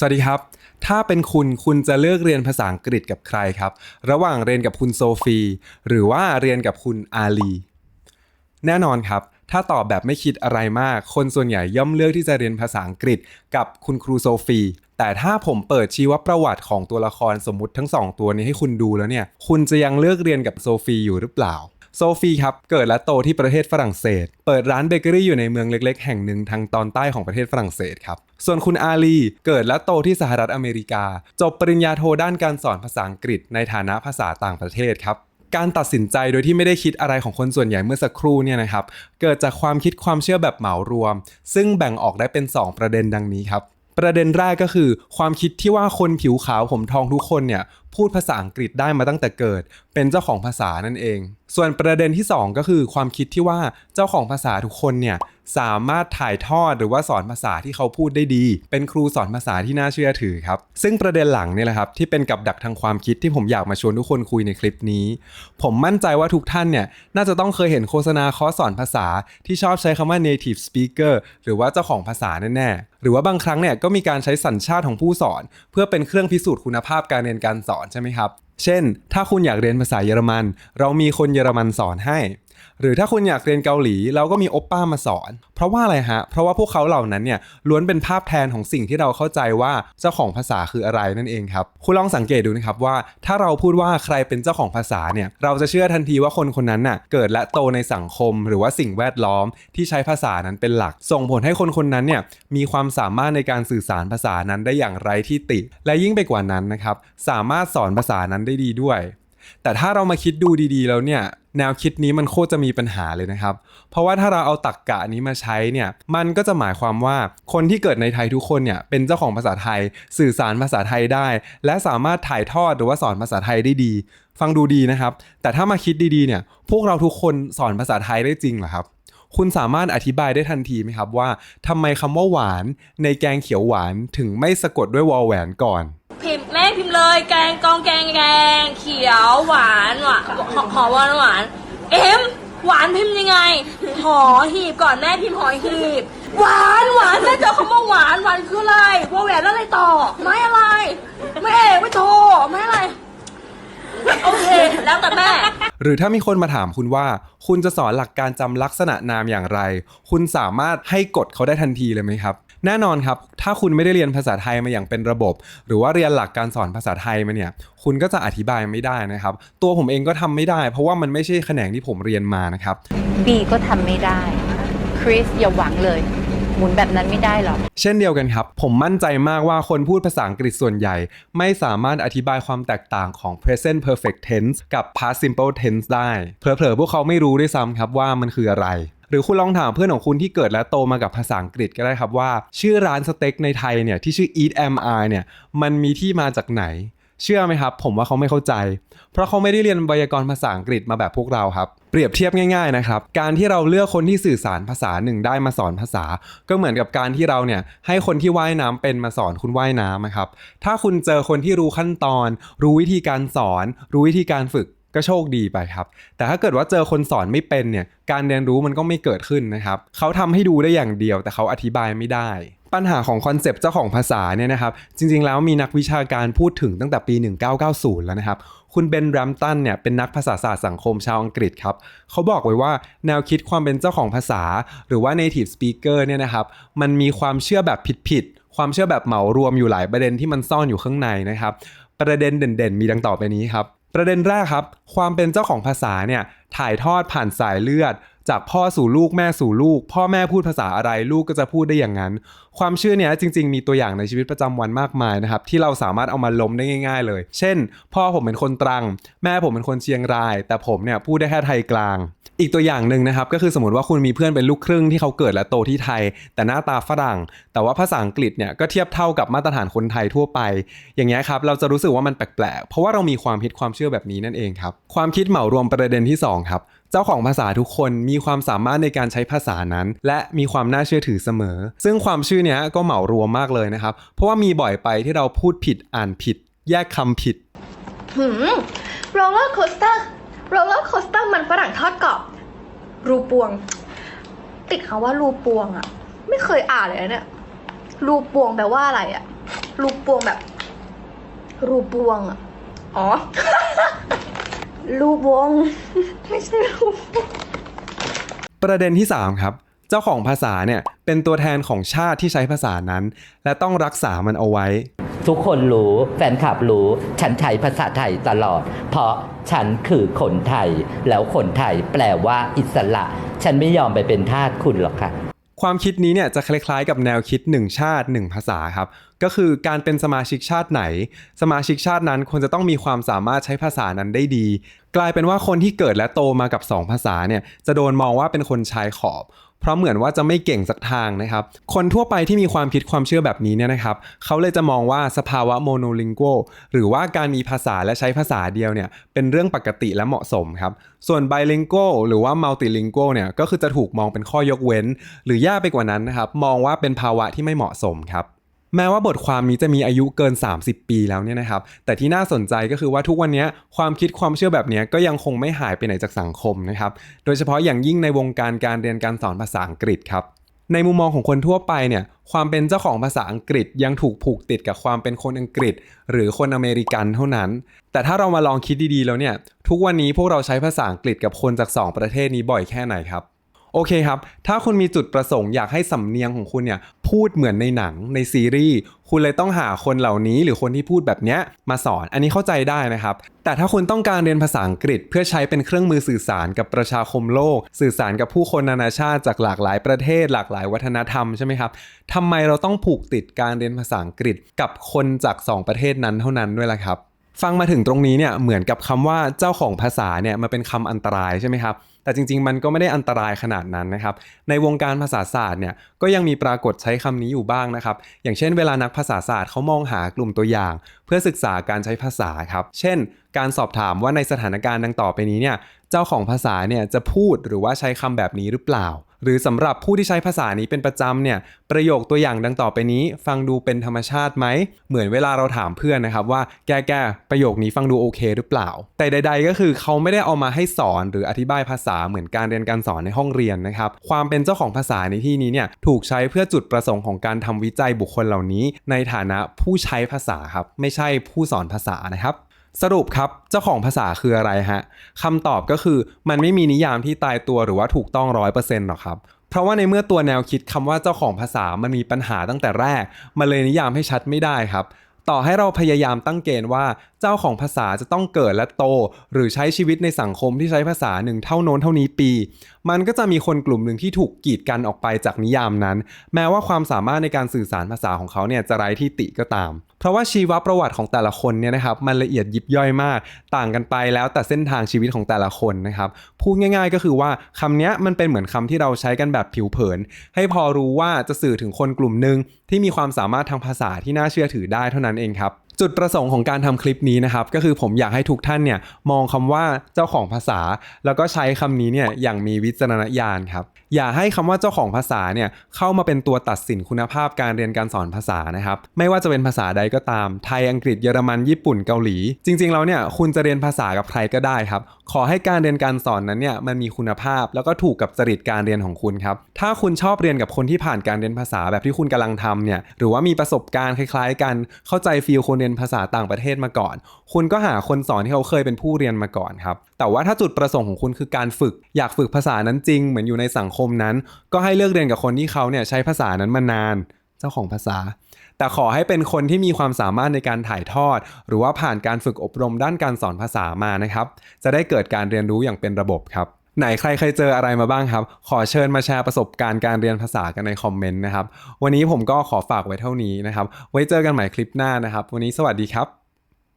สวัสดีครับ ถ้าเป็นคุณ คุณจะเลือกเรียนภาษาอังกฤษกับใครครับ ระหว่างเรียนกับคุณโซฟี หรือว่าเรียนกับคุณอาลี แน่นอนครับ ถ้าตอบแบบไม่คิดอะไรมาก คนส่วนใหญ่ย่อมเลือกที่จะเรียนภาษาอังกฤษกับคุณครูโซฟี แต่ถ้าผมเปิดชีวประวัติของตัวละครสมมุติทั้งสองตัวนี้ให้คุณดูแล้วเนี่ย คุณจะยังเลือกเรียนกับโซฟีอยู่หรือเปล่า โซฟีครับ เกิดและโตที่ประเทศฝรั่งเศส เปิดร้านเบเกอรี่อยู่ในเมืองเล็กๆ แห่งหนึ่งทางตอนใต้ของประเทศฝรั่งเศสครับ ส่วนคุณอาลี เกิดและโตที่สหรัฐอเมริกา จบปริญญาโทด้านการสอนภาษาอังกฤษ ในฐานะภาษาต่างประเทศครับการตัดสินใจโดยที่ไม่ได้คิดอะไรของคนส่วนใหญ่เมื่อสักครู่เนี่ยนะครับ เกิดจากความคิดความเชื่อแบบเหมารวม ซึ่งแบ่งออกได้เป็น 2 ประเด็นดังนี้ครับ ประเด็นแรกก็คือ ความคิดที่ว่าคนผิวขาวผมทองทุกคนเนี่ยพูดภาษาอังกฤษได้มาตั้งแต่เกิด เป็นเจ้าของภาษานั่นเอง ส่วนประเด็นที่ 2 ก็คือ ความคิดที่ว่าเจ้าของภาษาทุกคนเนี่ย สามารถถ่ายทอดหรือว่าสอนภาษาที่เขาพูดได้ดี เป็นครูสอนภาษาที่น่าเชื่อถือครับ ซึ่งประเด็นหลังเนี่ยแหละครับที่เป็นกับดักทางความคิดที่ผมอยากมาชวนทุกคนคุยในคลิปนี้ ผมมั่นใจว่าทุกท่านเนี่ยน่าจะต้องเคยเห็นโฆษณาคอร์สสอนภาษาที่ชอบใช้คำว่า native speaker หรือว่าเจ้าของภาษาแน่ๆหรือว่าบางครั้งเนี่ยก็มีการใช้สัญชาติของผู้สอน เพื่อเป็นเครื่องพิสูจน์คุณภาพการเรียนการสอนใช่ไหมครับ เช่น ถ้าคุณอยากเรียนภาษาเยอรมัน เรามีคนเยอรมันสอนให้ หรือถ้าคุณอยากเรียนเกาหลีเราก็มีโอปป้ามาสอน เพราะว่าอะไรฮะ เพราะว่าพวกเขาเหล่านั้นเนี่ยล้วนเป็นภาพแทนของสิ่งที่เราเข้าใจว่าเจ้าของภาษาคืออะไรนั่นเองครับ คุณลองสังเกตดูนะครับว่า ถ้าเราพูดว่าใครเป็นเจ้าของภาษาเนี่ยเราจะเชื่อทันทีว่าคนคนนั้นน่ะเกิดและโตในสังคม หรือว่าสิ่งแวดล้อมที่ใช้ภาษานั้นเป็นหลัก ส่งผลให้คนคนนั้นเนี่ยมีความสามารถในการสื่อสารภาษานั้นได้อย่างไรที่ติ และยิ่งไปกว่านั้นนะครับสามารถสอนภาษานั้นได้ดีด้วยแต่ถ้าเรามาคิดดูดีๆ แล้วเนี่ย แนวคิดนี้มันโคตรจะมีปัญหาเลยนะครับ เพราะว่าถ้าเราเอาตักกะนี้มาใช้เนี่ยมันก็จะหมายความว่าคนที่เกิดในไทยทุกคนเนี่ยเป็นเจ้าของภาษาไทย สื่อสารภาษาไทยได้ และสามารถถ่ายทอดหรือว่าสอนภาษาไทยได้ดี ฟังดูดีนะครับ แต่ถ้ามาคิดดีๆเนี่ยพวกเราทุกคนสอนภาษาไทยได้จริงเหรอครับคุณสามารถอธิบายได้ทันทีไหมครับว่าทำไมคำว่าหวานในแกงเขียวหวานถึงไม่สะกดด้วยวอลแหวนก่อน พิมพ์แม่พิมพ์เลยแกงกองแกงแกงเขียว ขอหอหวานหวานเอ็มหวานพิมพ์ยังไง หอหีบก่อนแม่พิมพ์หอหีบ หวานหวานแม่เจอคำว่าหวานหวานคืออะไรวอแหวนแล้วอะไรต่อ ไม่อะไร ไม่เอกไม่โทรไม่อะไร โอเค แล้วแต่แม่ หรือถ้ามีคนมาถามคุณว่า คุณจะสอนหลักการจำลักษณะนามอย่างไร คุณสามารถให้กฎเขาได้ทันทีเลยไหมครับ แน่นอนครับ ถ้าคุณไม่ได้เรียนภาษาไทยมาอย่างเป็นระบบ หรือว่าเรียนหลักการสอนภาษาไทยมาเนี่ย คุณก็จะอธิบายไม่ได้นะครับ ตัวผมเองก็ทำไม่ได้ เพราะว่ามันไม่ใช่แขนงที่ผมเรียนมานะครับ บีก็ทำไม่ได้ คริสอย่าหวังเลย หมุนแบบนั้นไม่ได้หรอก เช่นเดียวกันครับ ผมมั่นใจมากว่าคนพูดภาษาอังกฤษส่วนใหญ่ ไม่สามารถอธิบายความแตกต่างของ present perfect tense กับ past simple tense ได้ เผลอๆ พวกเขาไม่รู้ด้วยซ้ำครับว่ามันคืออะไร หรือคุณลองถามเพื่อนของคุณที่เกิดและโตมากับภาษาอังกฤษก็ได้ครับว่า ชื่อร้านสเต็กในไทยเนี่ยที่ชื่อ Eat MI เนี่ยมันมีที่มาจากไหน เชื่อไหมครับ ผมว่าเขาไม่เข้าใจ เพราะเขาไม่ได้เรียนไวยากรณ์ภาษาอังกฤษมาแบบพวกเราครับ เปรียบเทียบง่ายๆนะครับ การที่เราเลือกคนที่สื่อสารภาษาหนึ่งได้มาสอนภาษา ก็เหมือนกับการที่เราเนี่ยให้คนที่ว่ายน้ำเป็นมาสอนคุณว่ายน้ำนะครับ ถ้าคุณเจอคนที่รู้ขั้นตอน รู้วิธีการสอน รู้วิธีการฝึกก็โชคดีไปครับ แต่ถ้าเกิดว่าเจอคนสอนไม่เป็นเนี่ย การเรียนรู้มันก็ไม่เกิดขึ้นนะครับ เขาทำให้ดูได้อย่างเดียว แต่เขาอธิบายไม่ได้ ปัญหาของคอนเซปต์เจ้าของภาษาเนี่ยนะครับ จริงๆ แล้วมีนักวิชาการพูดถึงตั้งแต่ปี 1990 แล้วนะครับ คุณเบนแรมตันเนี่ยเป็นนักภาษาศาสตร์สังคมชาวอังกฤษครับ เขาบอกไว้ว่าแนวคิดความเป็นเจ้าของภาษา หรือว่า native speaker เนี่ยนะครับ มันมีความเชื่อแบบผิดๆ ความเชื่อแบบเหมารวมอยู่หลายประเด็นที่มันซ่อนอยู่ข้างในนะครับ ประเด็นเด่นๆ มีดังต่อไปนี้ครับ ประเด็นแรกครับ ความเป็นเจ้าของภาษาเนี่ยถ่ายทอดผ่านสายเลือด จากพ่อสู่ลูกแม่สู่ลูก พ่อแม่พูดภาษาอะไรลูกก็จะพูดได้อย่างนั้น ความเชื่อเนี้ยจริง ๆ มีตัวอย่างในชีวิตประจำวันมากมายนะครับที่เราสามารถเอามาล้มได้ง่าย ๆ เลย เช่น พ่อผมเป็นคนตรัง แม่ผมเป็นคนเชียงราย แต่ผมเนี่ยพูดได้แค่ไทยกลาง อีกตัวอย่างหนึ่งนะครับก็คือสมมติว่าคุณมีเพื่อนเป็นลูกครึ่งที่เขาเกิดและโตที่ไทย แต่หน้าตาฝรั่ง แต่ว่าภาษาอังกฤษเนี่ยก็เทียบเท่ากับมาตรฐานคนไทยทั่วไป อย่างเงี้ยครับเราจะรู้สึกว่ามันแปลกๆเพราะว่าเรามีความคิดความเชื่อแบบนี้นั่นเองครับความคิดเหมารวมประเด็นที่สองครับ จ้าของภาษาทุกคนมีความสามารถในการใช้ภาษานั้น และมีความน่าเชื่อถือเสมอ ซึ่งความชื่อเนี้ยก็เหมารวมมากเลยนะครับ เพราะว่ามีบ่อยไปที่เราพูดผิดอ่านผิด แยกคำผิดหืมโรลเลอร์โคสเตอร์โรลเลอร์โคสเตอร์มันฝรั่งทอดกรอบ รูปวง ติดคำว่ารูปวงอะไม่เคยอ่านเลยเนี่ย รูปวงแปลว่าอะไรอะรูปวงแบบ รูปวงอะอ๋อ รูปวง ไม่ใช่รูปวงประเด็นที่ 3 ครับ เจ้าของภาษาเนี่ยเป็นตัวแทนของชาติที่ใช้ภาษานั้น และต้องรักษามันเอาไว้ ทุกคนรู้แฟนคลับรู้ ฉันใช้ภาษาไทยตลอด เพราะฉันคือคนไทย แล้วคนไทยแปลว่าอิสระ ฉันไม่ยอมไปเป็นทาสคุณหรอกค่ะ ความคิดนี้เนี่ยจะคล้ายๆกับแนวคิด1ชาติ1ภาษาครับ ก็คือการเป็นสมาชิกชาติไหน สมาชิกชาตินั้นควรจะต้องมีความสามารถใช้ภาษานั้นได้ดี กลายเป็นว่าคนที่เกิดและโตมากับ 2 ภาษาเนี่ยจะโดนมองว่าเป็นคนชายขอบ เพราะเหมือนว่าจะไม่เก่งสักทางนะครับ คนทั่วไปที่มีความคิดความเชื่อแบบนี้เนี่ยนะครับเขาเลยจะมองว่าสภาวะโมโนลิงโกหรือว่าการมีภาษาและใช้ภาษาเดียวเนี่ยเป็นเรื่องปกติและเหมาะสมครับส่วนไบลิงโกหรือว่ามัลติลิงโกเนี่ยก็คือจะถูกมองเป็นข้อยกเว้น หรือย่าไปกว่านั้นนะครับมองว่าเป็นภาวะที่ไม่เหมาะสมครับ แม้ว่าบทความนี้จะมีอายุเกิน 30 ปีแล้วเนี่ยนะครับ แต่ที่น่าสนใจก็คือว่าทุกวันนี้ความคิดความเชื่อแบบนี้ก็ยังคงไม่หายไปไหนจากสังคมนะครับ โดยเฉพาะอย่างยิ่งในวงการการเรียนการสอนภาษาอังกฤษครับ ในมุมมองของคนทั่วไปเนี่ย ความเป็นเจ้าของภาษาอังกฤษยังถูกผูกติดกับความเป็นคนอังกฤษ หรือคนอเมริกันเท่านั้น แต่ถ้าเรามาลองคิดดีๆแล้วเนี่ย ทุกวันนี้พวกเราใช้ภาษาอังกฤษกับคนจากสองประเทศนี้บ่อยแค่ไหนครับ โอเคครับ ถ้าคุณมีจุดประสงค์อยากให้สำเนียงของคุณเนี่ยพูดเหมือนในหนังในซีรีส์ คุณเลยต้องหาคนเหล่านี้หรือคนที่พูดแบบเนี้ยมาสอน อันนี้เข้าใจได้นะครับ แต่ถ้าคุณต้องการเรียนภาษาอังกฤษ เพื่อใช้เป็นเครื่องมือสื่อสารกับประชาคมโลก สื่อสารกับผู้คนนานาชาติจากหลากหลายประเทศ หลากหลายวัฒนธรรมใช่ไหมครับทำไมเราต้องผูกติดการเรียนภาษาอังกฤษกับคนจากสองประเทศนั้นเท่านั้นด้วยล่ะครับ ฟังมาถึงตรงนี้เนี่ยเหมือนกับคำว่าเจ้าของภาษาเนี่ยมาเป็นคำอันตรายใช่ไหมครับ แต่จริง ๆ มันก็ไม่ได้อันตรายขนาดนั้นนะครับ ในวงการภาษาศาสตร์เนี่ยก็ยังมีปรากฏใช้คำนี้อยู่บ้างนะครับ อย่างเช่นเวลานักภาษาศาสตร์เขามองหากลุ่มตัวอย่าง เพื่อศึกษาการใช้ภาษาครับ เช่น การสอบถามว่าในสถานการณ์ดังต่อไปนี้เนี่ย เจ้าของภาษาเนี่ยจะพูดหรือว่าใช้คำแบบนี้หรือเปล่า หรือสำหรับผู้ที่ใช้ภาษานี้เป็นประจำเนี่ยประโยคตัวอย่างดังต่อไปนี้ ฟังดูเป็นธรรมชาติไหม เหมือนเวลาเราถามเพื่อนนะครับว่าแกแกประโยคนี้ฟังดูโอเคหรือเปล่า แต่ใด ๆ ก็คือเขาไม่ได้เอามาให้สอนหรืออธิบายภาษาเหมือนการเรียนการสอนในห้องเรียนนะครับความเป็นเจ้าของภาษาในที่นี้เนี่ยถูกใช้เพื่อจุดประสงค์ของการทำวิจัยบุคคลเหล่านี้ ในฐานะผู้ใช้ภาษาครับไม่ใช่ผู้สอนภาษานะครับ สรุปครับเจ้าของภาษาคืออะไรฮะคำตอบก็คือมันไม่มีนิยามที่ตายตัวหรือว่าถูกต้องร้อยเปอร์เซ็นต์หรอกครับเพราะว่าในเมื่อตัวแนวคิดคำว่าเจ้าของภาษามันมีปัญหาตั้งแต่แรก มันเลยนิยามให้ชัดไม่ได้ครับ ต่อให้เราพยายามตั้งเกณฑ์ว่าเจ้าของภาษาจะต้องเกิดและโต หรือใช้ชีวิตในสังคมที่ใช้ภาษาหนึ่งเท่าโน้นเท่านี้ปี มันก็จะมีคนกลุ่มหนึ่งที่ถูกกีดกันออกไปจากนิยามนั้น แม้ว่าความสามารถในการสื่อสารภาษาของเขาเนี่ยจะไร้ที่ติก็ตาม เพราะว่าชีวประวัติของแต่ละคนเนี่ยนะครับมันละเอียดยิบย่อยมาก ต่างกันไปแล้วแต่เส้นทางชีวิตของแต่ละคนนะครับพูดง่ายๆ ก็คือว่าคำนี้มันเป็นเหมือนคำที่เราใช้กันแบบผิวเผิน ให้พอรู้ว่าจะสื่อถึงคนกลุ่มหนึ่งที่มีความสามารถทางภาษาที่น่าเชื่อถือได้เท่านั้นเองครับ จุดประสงค์ของการทำคลิปนี้นะครับ ก็คือผมอยากให้ทุกท่านเนี่ยมองคำว่าเจ้าของภาษา แล้วก็ใช้คำนี้เนี่ยอย่างมีวิจารณญาณครับ อย่าให้คำว่าเจ้าของภาษาเนี่ยเข้ามาเป็นตัวตัดสินคุณภาพการเรียนการสอนภาษานะครับ ไม่ว่าจะเป็นภาษาใดก็ตาม ไทยอังกฤษเยอรมันญี่ปุ่นเกาหลี จริงๆแล้วเนี่ยคุณจะเรียนภาษากับใครก็ได้ครับ ขอให้การเรียนการสอนนั้นเนี่ยมันมีคุณภาพ แล้วก็ถูกกับจริตการเรียนของคุณครับถ้าคุณชอบเรียนกับคนที่ผ่านการเรียนภาษาแบบที่คุณกำลังทำเนี่ยหรือว่ามีประสบการณ์คล้าย ๆ กันเข้าใจฟีลคนเรียนยนภาษาต่างประเทศมาก่อน คุณก็หาคนสอนที่เขาเคยเป็นผู้เรียนมาก่อนครับ แต่ว่าถ้าจุดประสงค์ของคุณคือการฝึก อยากฝึกภาษานั้นจริง เหมือนอยู่ในสังคมนั้น ก็ให้เลือกเรียนกับคนที่เขาเนี่ยใช้ภาษานั้นมานาน เจ้าของภาษา แต่ขอให้เป็นคนที่มีความสามารถในการถ่ายทอด หรือว่าผ่านการฝึกอบรมด้านการสอนภาษามานะครับ จะได้เกิดการเรียนรู้อย่างเป็นระบบครับ ไหนใครเคยเจออะไรมาบ้างครับ ขอเชิญมาแชร์ประสบการณ์การเรียนภาษากันในคอมเมนต์นะครับ วันนี้ผมก็ขอฝากไว้เท่านี้นะครับ ไว้เจอกันใหม่คลิปหน้านะครับ วันนี้สวัสดีครับ